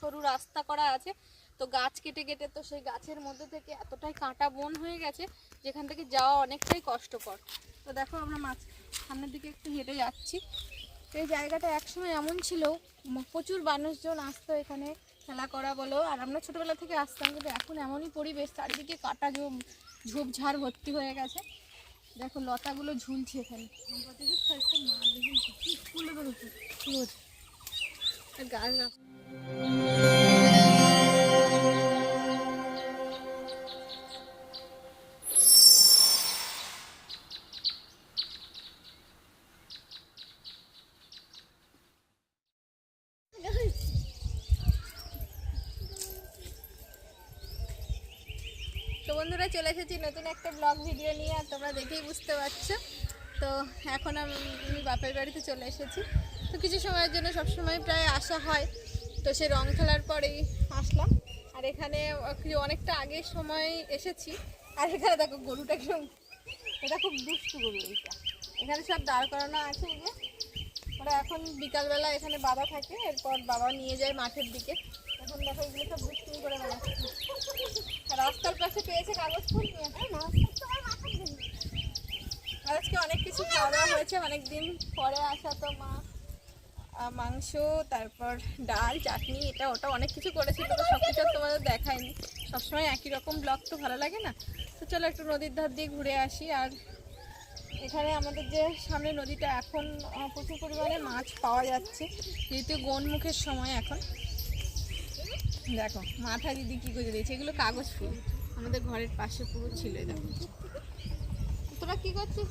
সরু রাস্তা করা আছে। তো গাছ কেটে কেটে তো সেই গাছের মধ্যে থেকে এতটাই কাঁটা বন হয়ে গেছে, যেখান থেকে যাওয়া অনেকটাই কষ্টকর। তো দেখো আমরা মাছ সামনের দিকে একটু হেঁটে যাচ্ছি। এই জায়গাটা একসময় এমন ছিল প্রচুর মানুষজন আসতো এখানে খেলা করা বলো। আর আমরা ছোটোবেলা থেকে আসতাম, কিন্তু এখন এমনই পরিবেশ, চারিদিকে কাটা ঝোপ, ঝোপঝাড় ভর্তি হয়ে গেছে। দেখো লতাগুলো ঝুলছে এখানে। ফুলে ধরেছে তো বন্ধুরা চলে এসেছি নতুন একটা ব্লগ ভিডিও নিয়ে, আর তোমরা দেখেই বুঝতে পারছ। তো এখন আমি বাপের বাড়িতে চলে এসেছি। কিছু সময়ের জন্য সবসময় প্রায় আসা হয়। তো সে রং খেলার পরেই আসলাম। আর এখানে অনেকটা আগের সময় এসেছি। আর এখানে দেখো গরুটা কীরকম এটা খুব দুষ্টু গরু এইটা। এখানে সব দাঁড় করানো আছে এই যে। ওরা এখন বিকালবেলা এখানে বাবা থাকে, এরপর বাবা নিয়ে যায় মাঠের দিকে। এখন দেখো এগুলো সব দুষ্টুমি করে বেড়াচ্ছে। রাস্তার পাশে পেয়েছে কাগজ ফুল নিয়ে। আর আজকে অনেক কিছু খাওয়া দাওয়া হয়েছে অনেক দিন পরে আসা তো মা। মাংস, তারপর ডাল, চাটনি, এটা ওটা অনেক কিছু করেছি তো সব কিছু তোমাদের দেখায়নি সবসময় একই রকম ব্লগ তো ভালো লাগে না? তো চলো একটু নদীর ধার দিয়ে ঘুরে আসি। আর এখানে আমাদের যে সামনে নদীটা, এখন প্রচুর পরিমাণে মাছ পাওয়া যাচ্ছে। যেহেতু গনমুখের সময় এখন। দেখো, মাথা দিদি কী করে দিয়েছে? এগুলো কাগজ ফুল। আমাদের ঘরের পাশে পুরো ছিল, দেখো। তোরা কি করছিস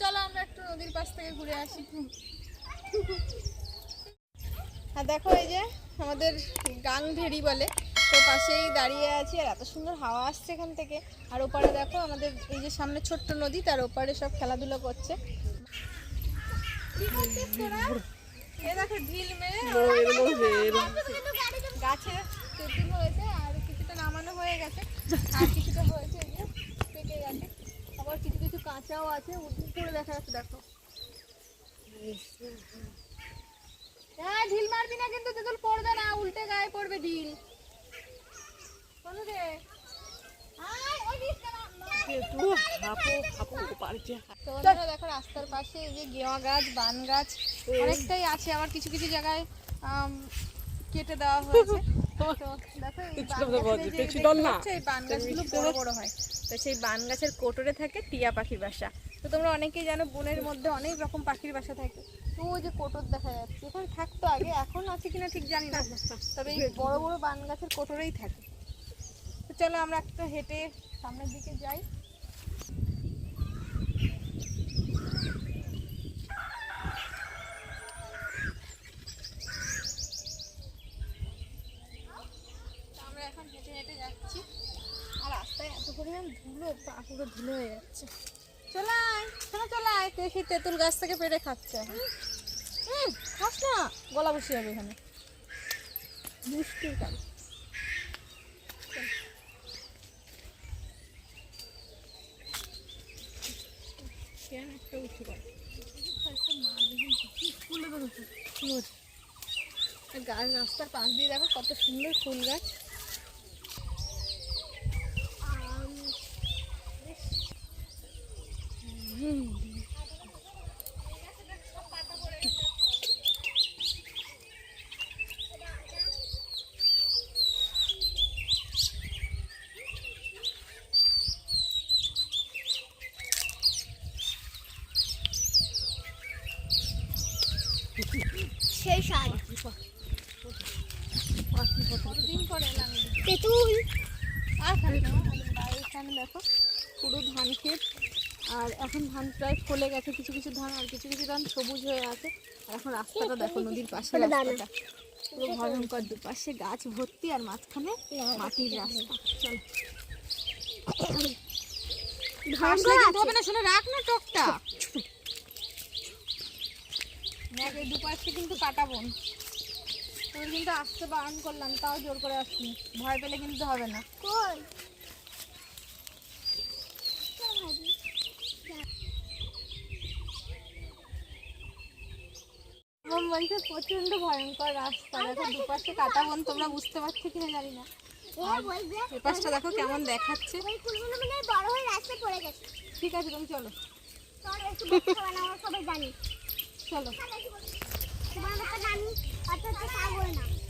চলো আমরা একটু নদীর পাশ থেকে ঘুরে আসি। আর দেখো এই যে আমাদের গাং ভেড়ি বলে তো পাশেই দাঁড়িয়ে আছি আর এত সুন্দর হাওয়া আসছে এখান থেকে। আর ওপারে দেখো আমাদের এই যে সামনে ছোট্ট নদী তার ওপারে সব খেলাধুলো করছে? দেখো ঢিল মেরে গাছে হয়েছে আর কিছুটা নামানো হয়ে গেছে। আর কিছুটা হয়েছে যে পেকে গেছে। আবার কিছু কিছু কাঁচাও আছে উঠে করে দেখা যাচ্ছে দেখো। হ্যাঁ ঢিল মারবি না কিন্তু তেঁতুল পড়বে না উল্টে গায়ে পড়বে ঢিল। দেখো রাস্তার পাশে যে গেওয়া গাছ বান গাছ অনেকটাই আছে আবার কিছু কিছু জায়গায় কেটে দেওয়া হয়েছে। সেই বান গাছের কোটরে থাকে টিয়া পাখির বাসা। তো তোমরা অনেকেই জানো বনের মধ্যে অনেক রকম পাখির বাসা থাকে। তো ওই যে কোটর দেখা যাচ্ছে এখানে থাকতো আগে এখন আছে কিনা ঠিক জানি না। তবে এই বড় বড় বান গাছের কোটরেই থাকে। তো চলো আমরা একটা হেঁটে সামনের দিকে যাই তো আমরা এখন হেঁটে হেঁটে যাচ্ছি আর রাস্তায় এত পরিমাণ ধুলো পা পুরো ধুলো হয়ে যাচ্ছে। চলাই শোনো চলাই। তুই সেই তেঁতুল গাছ থেকে পেড়ে খাচ্ছে। হুম খাস না। গলা বসে যাবে এখানে। দুষ্টির কাল কেন একটা উঠে পড়ে গাছ রাস্তার পাশ দিয়ে দেখো কত সুন্দর ফুল গাছ। সেই এদিকে। তেঁতুল আর দেখো পুরো ধান ক্ষেত আর এখন ধান প্রায় ফলে গেছে কিছু কিছু ধান আর কিছু কিছু ধান সবুজ হয়ে আছে। আর এখন রাস্তাটা দেখো নদীর পাশে রাস্তাটা। পুরো ভয়ঙ্কর দুপাশে গাছ ভর্তি আর মাঝখানে মাটির রাস্তা। চল। কিন্তু হবে না শোনো রাখ না টকটা। দুপাশে কিন্তু কাটা বন। তোর কিন্তু আসতে বারণ করলাম তাও জোর করে আসনি ভয় পেলে কিন্তু হবে না। কই আমার বলছে প্রচণ্ড ভয়ঙ্কর রাস্তা। দেখো দুপাশে কাটা বন তোমরা বুঝতে পারছ কিনা জানি না। এ বলবে দেখো কেমন দেখাচ্ছে। ঠিক আছে তুমি চলো। চলো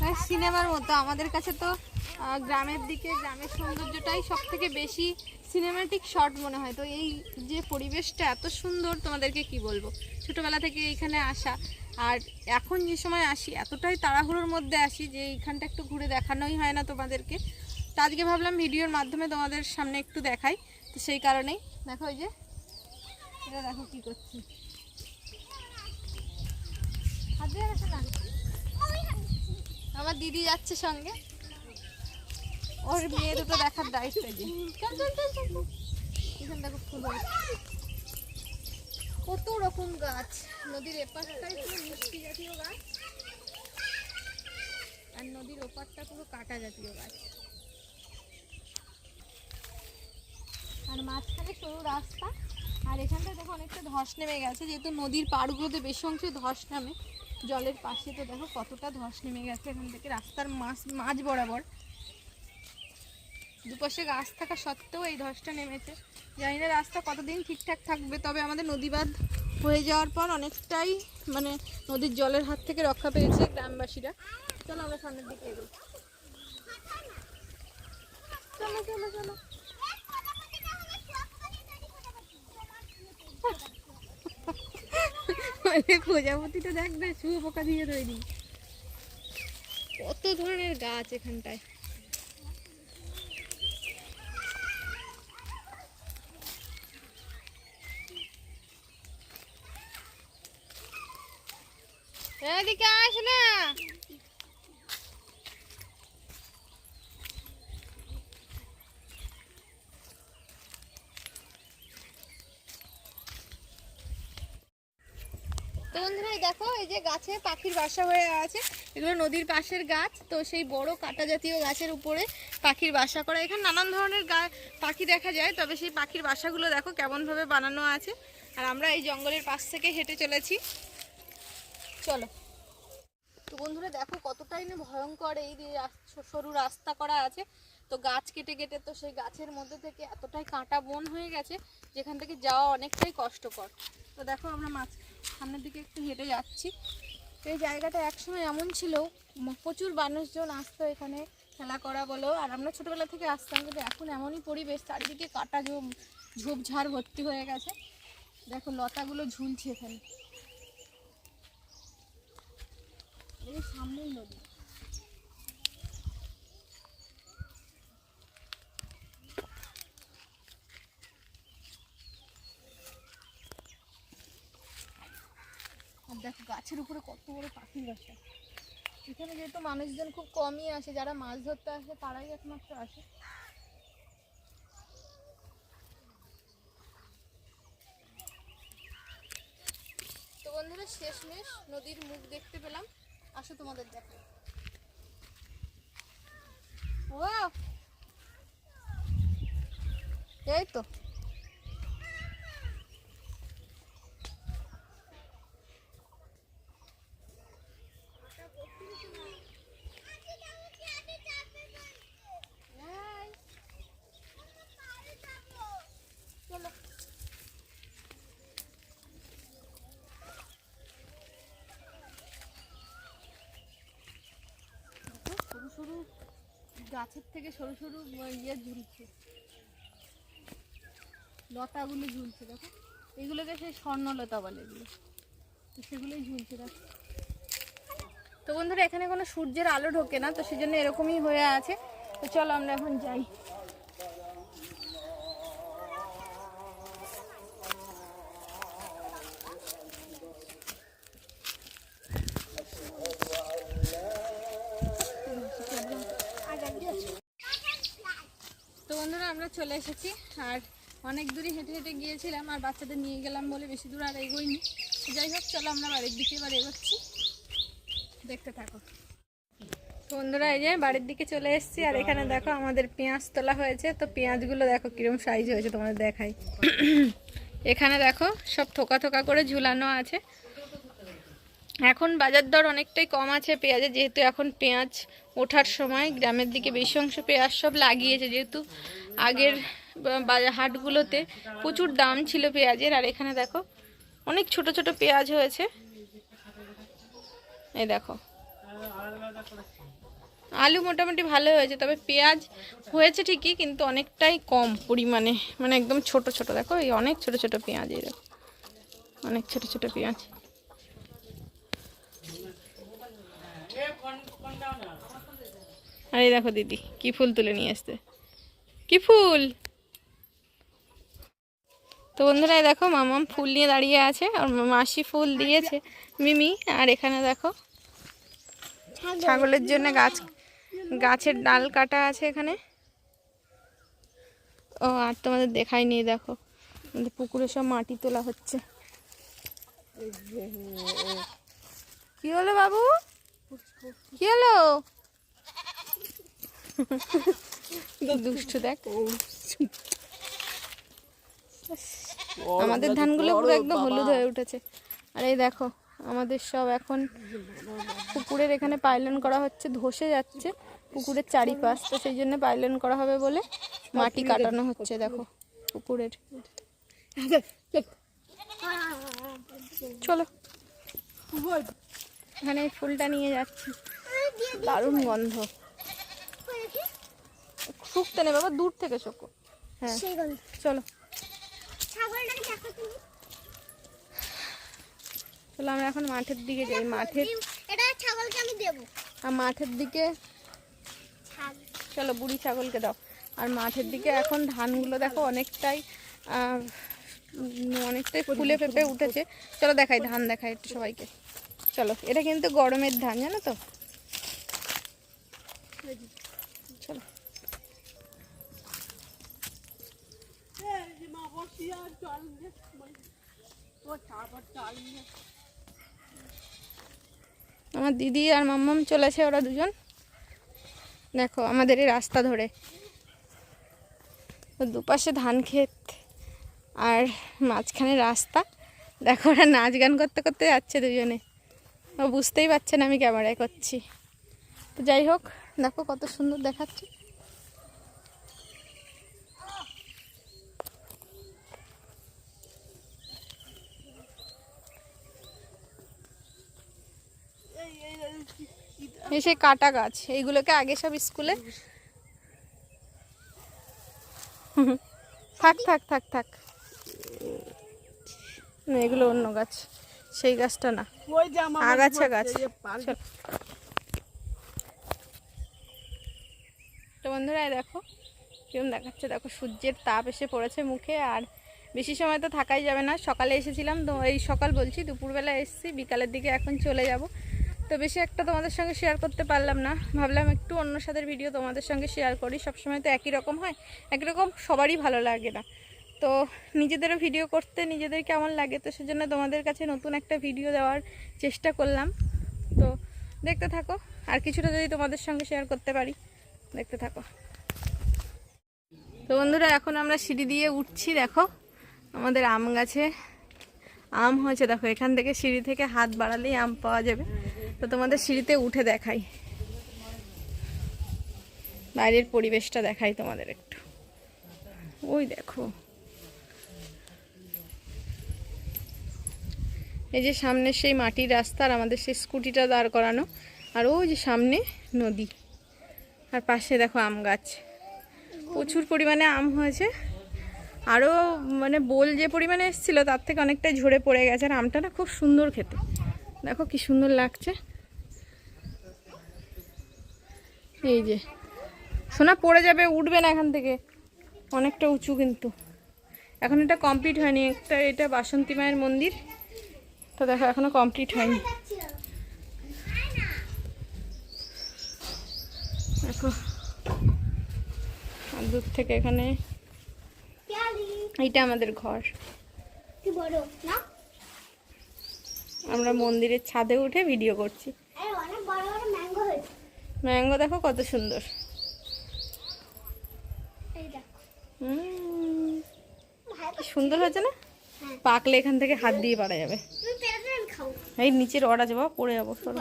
হ্যাঁ সিনেমার মতো। আমাদের কাছে তো গ্রামের দিকে গ্রামের সৌন্দর্যটাই সব থেকে বেশি সিনেমাটিক শট মনে হয়। তো এই যে পরিবেশটা এত সুন্দর তোমাদেরকে কি বলব? ছোটবেলা থেকে এইখানে আসা। আর এখন যে সময় আসি এতটাই তাড়াহুড়োর মধ্যে আসি যে এইখানটা একটু ঘুরে দেখানোই হয় না তোমাদেরকে। তো আজকে ভাবলাম ভিডিওর মাধ্যমে তোমাদের সামনে একটু দেখাই তো সেই কারণেই। দেখো ওই যে এটা দেখো কি করছি। আমার দিদি যাচ্ছে সঙ্গে। ওর মেয়ে দুটো দেখার দায়িত্ব যে। দেখো ফুল। কত রকম গাছ। নদীর এপারটাই পুরো মিষ্টি জাতীয় গাছ। আর নদীর ওপারটা পুরো কাটা জাতীয় গাছ। আর মাঝখানে সরু রাস্তা। আর এখানটা দেখো অনেকটা ধস নেমে গেছে, যেহেতু নদীর পাড়গুলোতে বেশি অংশে ধস নামে। জলের পাশে তো দেখো কতটা ধস নেমে গেছে এখান থেকে, রাস্তার মাছ মাঝ বরাবর। দুপাশে গাছ থাকা সত্ত্বেও এই ধসটা নেমেছে। জানি না রাস্তা কতদিন ঠিকঠাক থাকবে, তবে আমাদের নদীবাঁধ হয়ে যাওয়ার পর অনেকটাই মানে নদীর জলের হাত থেকে রক্ষা পেয়েছে গ্রামবাসীরা। চলো আমরা সামনের দিকে এগোই। চলো চলো চলো। প্রজাপতিটা দেখ না, শুয়োপোকা দিয়ে তৈরি। কত ধরনের গাছ এখানটায়। এদিকে আস না। দেখো, এই যে গাছে পাখির বাসা হয়ে আছে, এগুলো নদীর পাশের গাছ, তো সেই বড় কাটা জাতীয় গাছের উপরে পাখির বাসা করা। এখানে নানান ধরনের পাখি দেখা যায়, তবে সেই পাখির বাসাগুলো দেখো কেমনভাবে বানানো আছে। আর আমরা এই জঙ্গলের পাশ থেকে হেঁটে চলেছি। চলো। তো বন্ধুরা দেখো কতটাই না ভয়ঙ্কর এই যে সরু রাস্তা করা আছে। তো গাছ কেটে কেটে তো সেই গাছের মধ্যে থেকে এতটাই কাঁটা বন হয়ে গেছে, যেখান থেকে যাওয়া অনেকটাই কষ্টকর। তো দেখো আমরা মাছ সামনের দিকে একটু হেঁটে যাচ্ছি। এই জায়গাটা একসময় এমন ছিল প্রচুর মানুষজন আসতো এখানে খেলা করা বলো। আর আমরা ছোটোবেলা থেকে আসতাম, কিন্তু এখন এমনই পরিবেশ, চারিদিকে কাটা ঝোপ ঝোপঝাড় ভর্তি হয়ে গেছে। দেখো লতাগুলো ঝুলছে এখানে। এই সামনেই নদী। দেখো গাছের উপরে কত বড় পাখির বাসা। এখানে যেহেতু মানুষজন খুব কমই আসে, যারা মাছ ধরতে আসে, তারাই একমাত্র আসে। তো বন্ধুরা, শেষমেশ নদীর মুখ দেখতে পেলাম। আসো তোমাদের দেখো ও এই তো এই, চলো দেখো, সরু সরু গাছের থেকে সরু সরু ইয়ে ঝুলছে। লতাগুলো ঝুলছে, দেখো। এগুলোকে সেই স্বর্ণলতা বলে এগুলো। সেগুলোই ঝুলছে, দেখো। তো বন্ধুরা, এখানে কোনো সূর্যের আলো ঢোকে না, তো সেজন্য এরকমই হয়ে আছে। তো চলো আমরা এখন যাই। বন্ধুরা, আমরা চলে এসেছি। আর অনেক দূরই হেঁটে হেঁটে গিয়েছিলাম, আর বাচ্চাদের নিয়ে গেলাম বলে বেশি দূর আর এগোইনি। যাই হোক, চলো আমরা বাড়ির দিকে এবার এগোচ্ছি। দেখতে থাকো। বন্ধুরা, এই যে বাড়ির দিকে চলে এসেছি, আর এখানে দেখো আমাদের পেঁয়াজ তোলা হয়েছে। তো পেঁয়াজগুলো দেখো কিরম সাইজ হয়েছে, তোমাদের দেখাই। এখানে দেখো সব থোকা থোকা করে ঝুলানো আছে। এখন বাজার দর অনেকটাই কম আছে পেঁয়াজের যেহেতু এখন পেঁয়াজ ওঠার সময় গ্রামের দিকে বেশি অংশ পেঁয়াজ সব লাগিয়েছে, যেহেতু আগের হাটগুলোতে প্রচুর দাম ছিল পেঁয়াজের, আর এখানে দেখো অনেক ছোট ছোট পেঁয়াজ হয়েছে। এই দেখো। আলু মোটামুটি ভালো হয়েছে, তবে পেঁয়াজ হয়েছে ঠিকই, কিন্তু অনেকটাই কম পরিমাণে মানে একদম ছোট ছোট, দেখো এই অনেক ছোট ছোট পেঁয়াজ, এই দেখো। অনেক ছোট ছোট পেঁয়াজ। আর দেখো দিদি, কি ফুল তুলে নিয়ে আসতে কি ফুল? তো বন্ধুরা দেখো মামাম ফুল নিয়ে দাঁড়িয়ে আছে, আর মাসি ফুল দিয়েছে মিমি, আর এখানে দেখো ছাগলের জন্য গাছ, গাছের ডাল কাটা আছে এখানে। ও, আর তোমাদের দেখাই নেই দেখো পুকুরে সব মাটি তোলা হচ্ছে। কি হলো বাবু? কি হলো দুষ্টু দেখ আমাদের ধানগুলো পুরো একদম হলুদ হয়ে উঠেছে আর এই দেখো আমাদের সব এখন পুকুরের এখানে পাইলন করা হচ্ছে ধসে যাচ্ছে পুকুরের চারিপাশ তো সেই জন্য পাইলন করা হবে বলে মাটি কাটানো হচ্ছে দেখো পুকুরের চলো এখানে ফুলটা নিয়ে যাচ্ছি। দারুণ গন্ধ। শুকতে নেই বাবা দূর থেকে শোকো। হ্যাঁ চলো। চলো আমরা এখন মাঠের দিকে যাই। মাঠের ছাগলকে আমি দেবো। আর মাঠের দিকে চলো বুড়ি ছাগলকে দাও। আর মাঠের দিকে এখন ধানগুলো দেখো অনেকটাই অনেকটাই ফুলে ফেপে উঠেছে। চলো দেখাই ধান দেখাই একটু সবাইকে। চলো, এটা কিন্তু গরমের ধান, জানো তো? চলো। আমার দিদি আর মাম্মাম চলেছে ওরা দুজন। দেখো, আমাদের এই রাস্তা ধরে। দুপাশে ধান ক্ষেত আর মাঝখানে রাস্তা। দেখো, ওরা নাচ গান করতে করতে যাচ্ছে দুজনে। বুঝতেই পারছেন আমি ক্যামেরায় করছি। তো যাই হোক, দেখো কত সুন্দর দেখাচ্ছে। এই সেই কাটা গাছ, এইগুলোকে আগে সব স্কুলে থাক থাক থাক থাক। এগুলো অন্য গাছ। সেই গাছটা না। আগাছা গাছ। তো বন্ধুরা দেখো কিরম দেখাচ্ছে। দেখো সূর্যের তাপ এসে পড়েছে মুখে আর বেশি সময় তো থাকাই যাবে না। সকালে এসেছিলাম তো এই সকাল বলছি দুপুরবেলা এসেছি বিকালের দিকে এখন চলে যাব। তো বেশি একটা তোমাদের সঙ্গে শেয়ার করতে পারলাম না। ভাবলাম একটু অন্য সাদের ভিডিও তোমাদের সঙ্গে শেয়ার করি। সবসময় তো একই রকম হয় একই রকম সবারই ভালো লাগে না। তো নিজেদেরও ভিডিও করতে নিজেদের কেমন লাগে তো সেজন্য তোমাদের কাছে নতুন একটা ভিডিও দেওয়ার চেষ্টা করলাম। তো দেখতে থাকো, আর কিছুটা যদি তোমাদের সঙ্গে শেয়ার করতে পারি, দেখতে থাকো। তো বন্ধুরা, এখন আমরা সিঁড়ি দিয়ে উঠছি, দেখো, আমাদের আম গাছে। আম হয়েছে, দেখো, এখান থেকে সিঁড়ি থেকে হাত বাড়ালেই আম পাওয়া যাবে। তো তোমাদের সিঁড়িতে উঠে দেখাই। বাইরের পরিবেশটা দেখাই তোমাদের একটু। ওই দেখো। এই যে সামনে সেই মাটির রাস্তা আর আমাদের সেই স্কুটিটা দাঁড় করানো। আর ওই যে সামনে নদী। আর পাশে দেখো আম গাছ। প্রচুর পরিমাণে আম হয়েছে। আরও মানে বোল যে পরিমাণে এসেছিল, তার থেকে অনেকটা ঝরে পড়ে গেছে। আর আমটা না খুব সুন্দর খেতে। দেখো কি সুন্দর লাগছে। এই যে। সোনা, পড়ে যাবে, উঠবে না এখান থেকে। অনেকটা উঁচু কিন্তু। এখন এটা কমপ্লিট হয়নি। একটা, এটা বাসন্তী মায়ের মন্দির। তো দেখো এখনও কমপ্লিট হয়নি। দেখো আর দূর থেকে এখানে এইটা আমাদের ঘর। আমরা মন্দিরের ছাদে উঠে ভিডিও করছি। ম্যাঙ্গো দেখো কত সুন্দর। সুন্দর হয়েছে না? হ্যাঁ। পাকলে এখান থেকে হাত দিয়ে পারা যাবে তুমি পেরে পেরে আমি খাব এই নিচের রড আছে বাবা পড়ে যাব সরো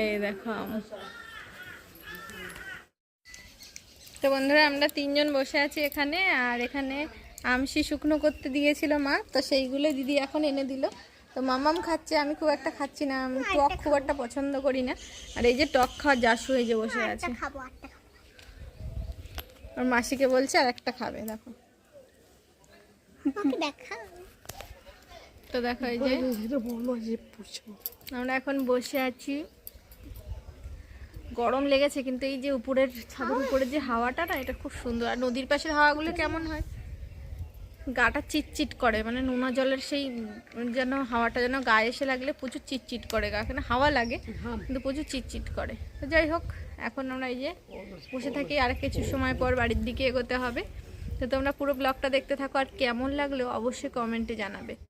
এই দেখো আম। তো বন্ধুরা আমরা তিনজন বসে আছি এখানে আর এখানে আমসি শুকনো করতে দিয়েছিল মা তো সেইগুলো দিদি এখন এনে দিল। তো মামাম খাচ্ছে আমি খুব একটা খাচ্ছি না আমি টক খুব একটা পছন্দ করি না। আর এই যে টক খাওয়া জাসু হয়ে যে বসে আছে। আর মাসিকে বলছে আর একটা খাবে দেখো। দেখা তো দেখো এই যে। আমরা এখন বসে আছি। গরম লেগেছে, কিন্তু এই যে উপরের ছাদের উপরের যে হাওয়াটা না, এটা খুব সুন্দর। আর নদীর পাশের হাওয়াগুলো কেমন হয়? গাটা চিটচিট করে মানে নোনা জলের সেই যেন হাওয়াটা যেন গায়ে এসে লাগলে প্রচুর চিটচিট করে গা। এখানে হাওয়া লাগে, কিন্তু প্রচুর চিটচিট করে। তো যাই হোক, এখন আমরা এই যে বসে থাকি, আর কিছু সময় পর বাড়ির দিকে এগোতে হবে। তো তোমরা পুরো ব্লগটা দেখতে থাকো, আর কেমন লাগল অবশ্যই কমেন্টে জানাবে।